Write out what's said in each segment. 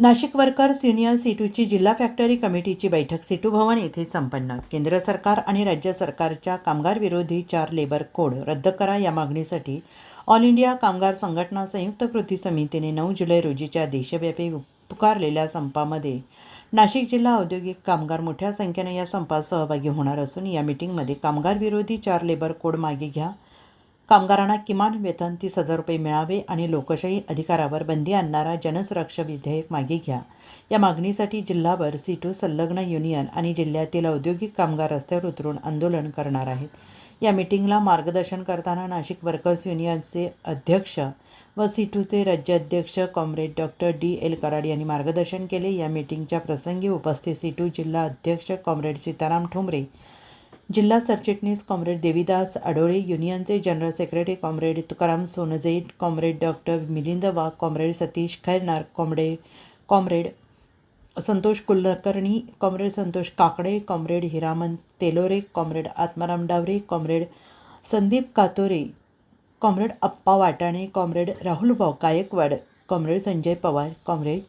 Nashik workers union सीटूची जिल्हा factory कमिटीची बैठक सीटू भवन येथे संपन्न. केंद्र सरकार आणि राज्य सरकारच्या कामगार विरोधी चार लेबर कोड रद्द करा या मागणीसाठी ऑल इंडिया कामगार संघटना संयुक्त कृती समितीने नऊ जुलै रोजीच्या देशव्यापी पुकारलेल्या संपामध्ये नाशिक जिल्हा औद्योगिक कामगार मोठ्या संख्येने या संपात सहभागी होणार असून या मिटिंगमध्ये कामगार विरोधी चार लेबर कोड मागे घ्या कामगारांना किमान वेतन तीस हजार रुपये मिळावे आणि लोकशाही अधिकारावर बंदी आणणारा जनसुरक्षा विधेयक मागे घ्या. या मागणीसाठी जिल्हाभर सीटू संलग्न युनियन आणि जिल्ह्यातील औद्योगिक कामगार रस्त्यावर उतरून आंदोलन करणार आहेत. या मिटिंगला मार्गदर्शन करताना नाशिक वर्कर्स युनियनचे अध्यक्ष व सीटूचे राज्याध्यक्ष comrade doctor D. L. Karad यांनी मार्गदर्शन केले. या मिटिंगच्या प्रसंगी उपस्थित सीटू जिल्हा अध्यक्ष कॉम्रेड सीताराम ठोंबरे जिल्हा सरचिटणीस कॉम्रेड देवीदास आडोळे युनियनचे general secretary comrade Tukaram Sonje comrade doctor Milind Wagh comrade Satish Khairnar comrade comrade Santosh Kulkarni comrade Santosh Kakade comrade Hiraman Telore comrade Atmaram Daware comrade Sandeep Katore comrade Appa Watane comrade Rahul Bhau Gaikwad comrade Sanjay Pawar comrade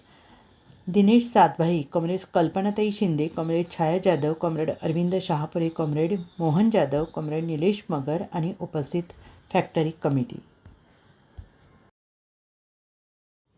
Dinesh Satbhai comrade Kalpanatai Shinde comrade Chhaya Jadhav comrade Arvind Shahapure comrade Mohan Jadhav comrade Nilesh Magar आणि उपस्थित factory committee